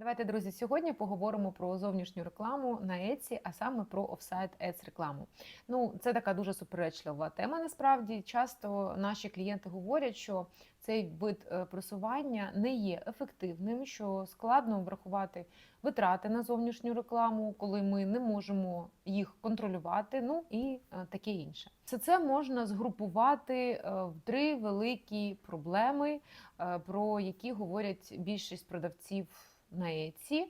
Давайте, друзі, сьогодні поговоримо про зовнішню рекламу на Etsy, а саме про офсайт Ads рекламу. Ну, це така дуже суперечлива тема. Насправді часто наші клієнти говорять, що цей вид е, просування не є ефективним, що складно врахувати витрати на зовнішню рекламу, коли ми не можемо їх контролювати. Ну і е, таке інше. Все це можна згрупувати е, в три великі проблеми, про які говорять більшість продавців на Etsy,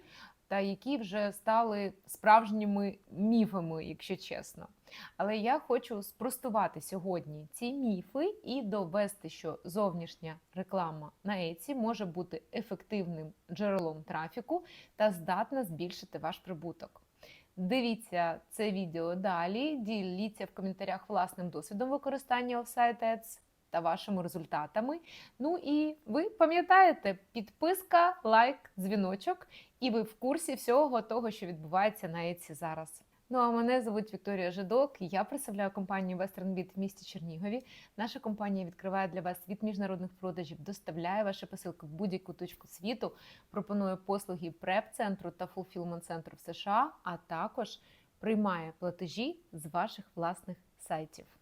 та які вже стали справжніми міфами, якщо чесно. Але я хочу спростувати сьогодні ці міфи і довести, що зовнішня реклама на Etsy може бути ефективним джерелом трафіку та здатна збільшити ваш прибуток. Дивіться це відео далі, діліться в коментарях власним досвідом використання офсайт Ads та вашими результатами. Ну і ви пам'ятаєте, підписка, лайк, дзвіночок, і ви в курсі всього того, що відбувається на Etsy зараз. Ну а мене звуть Вікторія Жидок. Я представляю компанію WesternBit в місті Чернігові. Наша компанія відкриває для вас від міжнародних продажів, доставляє ваші посилки в будь-яку точку світу, пропонує послуги преп-центру та фулфілмент-центру в США, а також приймає платежі з ваших власних сайтів.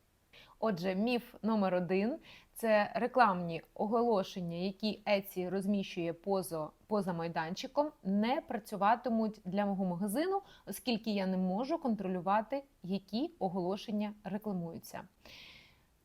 Отже, міф номер один це рекламні оголошення, які Еці розміщує поза, поза майданчиком, не працюватимуть для мого магазину, оскільки я не можу контролювати, які оголошення рекламуються.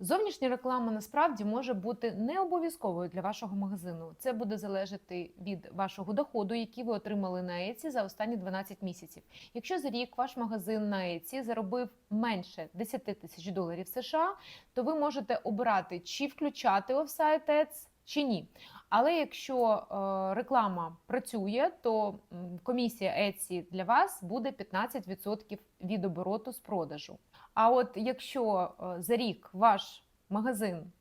Зовнішня реклама насправді може бути не обов'язковою для вашого магазину. Це буде залежати від вашого доходу, який ви отримали на Еці за останні 12 місяців. Якщо за рік ваш магазин на Еці заробив менше 10 тисяч доларів США, то ви можете обирати, чи включати офсайт Ads, чи ні. Але якщо е, реклама працює, то комісія Etsy для вас буде 15% від обороту з продажу. А от якщо е, за рік ваш магазин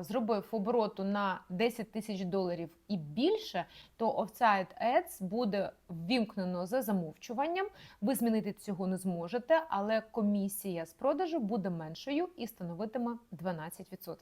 зробив обороту на 10 тисяч доларів і більше, то Offsite Ads буде ввімкнено за замовчуванням. Ви змінити цього не зможете, але комісія з продажу буде меншою і становитиме 12%.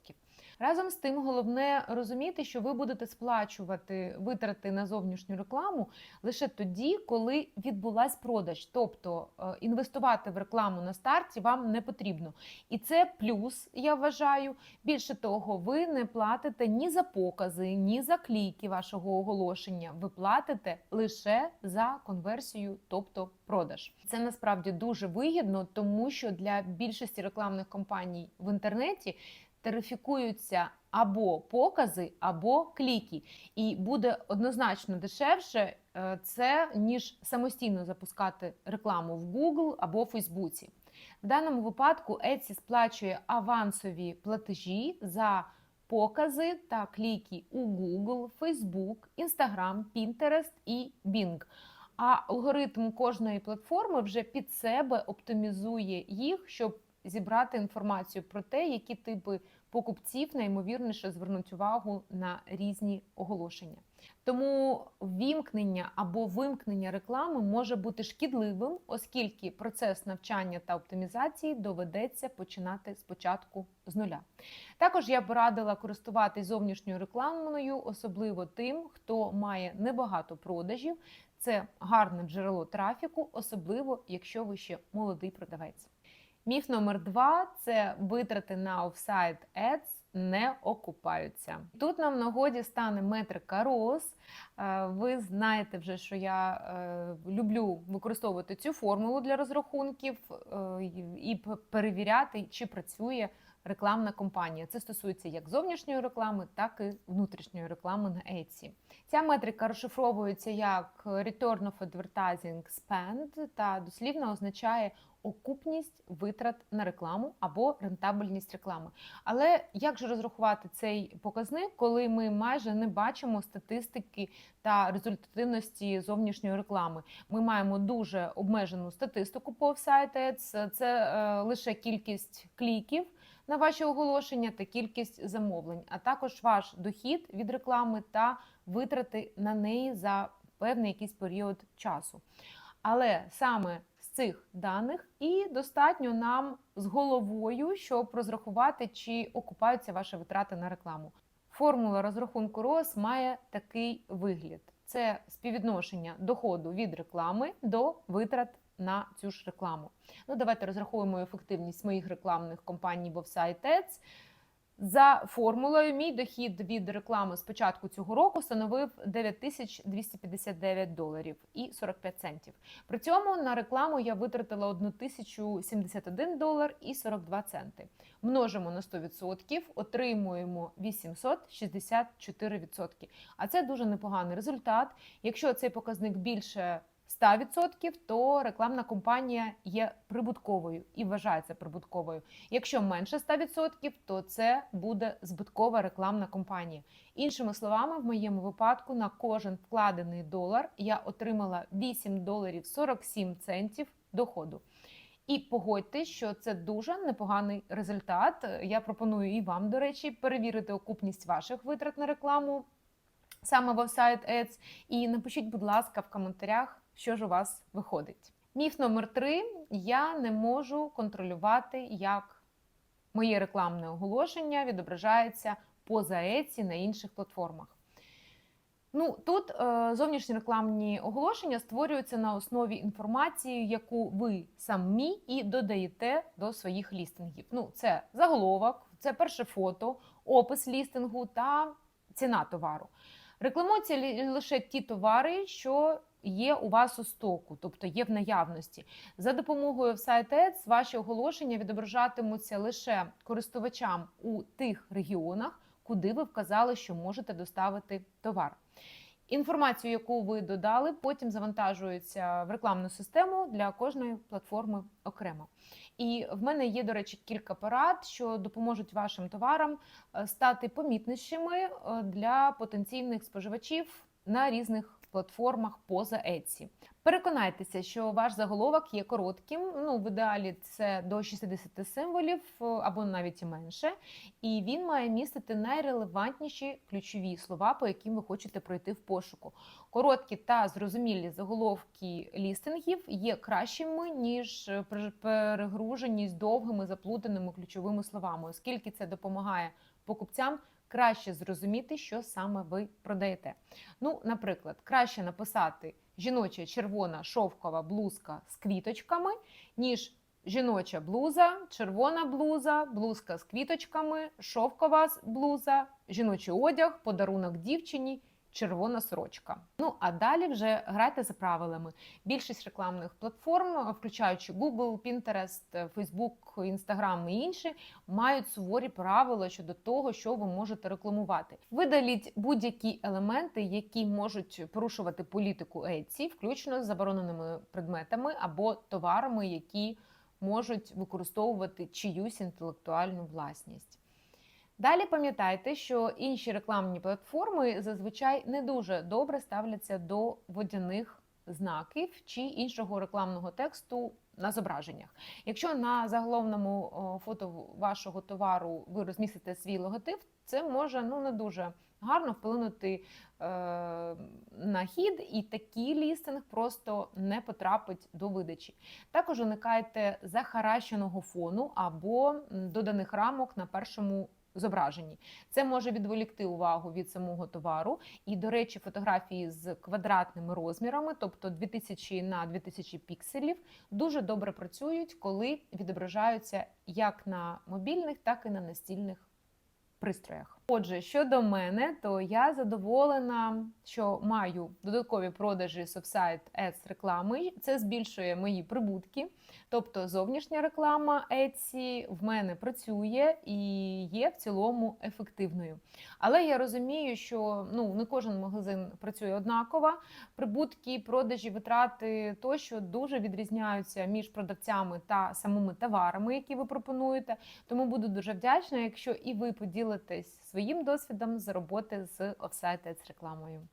Разом з тим, головне розуміти, що ви будете сплачувати витрати на зовнішню рекламу лише тоді, коли відбулась продаж. Тобто е, інвестувати в рекламу на старті вам не потрібно. І це плюс, я вважаю. Більше того, ви не платите ні за покази, ні за кліки вашого оголошення. Ви платите лише за конверсію, тобто продаж. Це насправді дуже вигідно, тому що для більшості рекламних кампаній в інтернеті тарифікуються або покази, або кліки, і буде однозначно дешевше е, це ніж самостійно запускати рекламу в Google або Фейсбуці. В даному випадку Etsy сплачує авансові платежі за покази та кліки у Google, Facebook, Instagram, Pinterest і Bing. А алгоритм кожної платформи вже під себе оптимізує їх, щоб зібрати інформацію про те, які типи покупців найімовірніше звернуть увагу на різні оголошення. Тому вімкнення або вимкнення реклами може бути шкідливим, оскільки процес навчання та оптимізації доведеться починати спочатку з нуля. Також я б радила користуватись зовнішньою рекламою, особливо тим, хто має небагато продажів. Це гарне джерело трафіку, особливо якщо ви ще молодий продавець. Міф номер два це витрати на офсайт Ads не окупаються. Тут нам нагоді стане метрика ROS. Е, Ви знаєте вже, що я е, люблю використовувати цю формулу для розрахунків е, і перевіряти, чи працює рекламна кампанія. Це стосується як зовнішньої реклами, так і внутрішньої реклами на Etsy. Ця метрика розшифровується як Return of Advertising Spend та дослівно означає окупність витрат на рекламу або рентабельність реклами. Але як же розрахувати цей показник, коли ми майже не бачимо статистики та результативності зовнішньої реклами? Ми маємо дуже обмежену статистику по офсайт Ads. Це е, лише кількість кліків на ваші оголошення та кількість замовлень, а також ваш дохід від реклами та витрати на неї за певний якийсь період часу. Але саме з цих даних і достатньо нам з головою, щоб розрахувати, чи окупаються ваші витрати на рекламу. Формула розрахунку ROS має такий вигляд: це співвідношення доходу від реклами до витрат на цю ж рекламу. Ну, давайте розрахуємо ефективність моїх рекламних компаній Bovsite Ads. За формулою, мій дохід від реклами з початку цього року становив 9259 доларів і 45 центів. При цьому на рекламу я витратила 1071 долар і 42 центи. Множимо на 100%, отримуємо 864%. А це дуже непоганий результат. Якщо цей показник більше 100%, то рекламна кампанія є прибутковою і вважається прибутковою. Якщо менше 100%, то це буде збиткова рекламна кампанія. Іншими словами, в моєму випадку на кожен вкладений долар я отримала 8 доларів 47 центів доходу. І погодьтесь, що це дуже непоганий результат. Я пропоную і вам, до речі, перевірити окупність ваших витрат на рекламу саме в Offsite Ads. І напишіть, будь ласка, в коментарях, що ж у вас виходить. Міф номер три: я не можу контролювати, як моє рекламне оголошення відображається поза Etsy на інших платформах. Ну тут е, зовнішні рекламні оголошення створюються на основі інформації, яку ви самі і додаєте до своїх лістингів. Ну, це заголовок, це перше фото, опис лістингу та ціна товару. Рекламуються лише ті товари, що є у вас у стоку, тобто є в наявності. За допомогою Ads ваші оголошення відображатимуться лише користувачам у тих регіонах, куди ви вказали, що можете доставити товар. Інформацію, яку ви додали, потім завантажується в рекламну систему для кожної платформи окремо. І в мене є, до речі, кілька порад, що допоможуть вашим товарам е, стати помітнішими е, для потенційних споживачів на різних платформах поза Etsy. Переконайтеся, що ваш заголовок є коротким. Ну, в ідеалі це до 60 символів е, або навіть і менше. І він має містити найрелевантніші ключові слова, по яким ви хочете пройти в пошуку. Короткі та зрозумілі заголовки лістингів є кращими, ніж пере- перегруженість довгими заплутаними ключовими словами, оскільки це допомагає покупцям краще зрозуміти, що саме ви продаєте. Ну, наприклад, краще написати жіноча червона шовкова блузка з квіточками, ніж жіноча блуза, червона блуза, блузка з квіточками, шовкова блуза, жіночий одяг, подарунок дівчині. Червона сорочка. Ну а далі вже грайте за правилами. Більшість рекламних платформ, включаючи Google, Pinterest, Facebook, Instagram і інші, мають суворі правила щодо того, що ви можете рекламувати. Видаліть будь-які елементи, які можуть порушувати політику Etsy, включно з забороненими предметами або товарами, які можуть використовувати чиюсь інтелектуальну власність. Далі пам'ятайте, що інші рекламні платформи зазвичай не дуже добре ставляться до водяних знаків чи іншого рекламного тексту на зображеннях. Якщо на заголовному фото вашого товару ви розмістите свій логотип, це може ну не дуже гарно вплинути е, на хід, і такий лістинг просто не потрапить до видачі. Також уникайте захаращеного фону або доданих рамок на першому зображенні. Це може відволікти увагу від самого товару. І, до речі, фотографії з квадратними розмірами, тобто 2000 на 2000 пікселів, дуже добре працюють, коли відображаються як на мобільних, так і на настільних пристроях. Отже, щодо мене, то я задоволена, що маю додаткові продажі Offsite Ads реклами. Це збільшує мої прибутки. Тобто зовнішня реклама Etsy в мене працює і є в цілому ефективною. Але я розумію, що ну не кожен магазин працює однаково. Прибутки, продажі, витрати тощо дуже відрізняються між продавцями та самими товарами, які ви пропонуєте. Тому буду дуже вдячна, якщо і ви поділитесь своїм досвідом з роботи з Ads рекламою.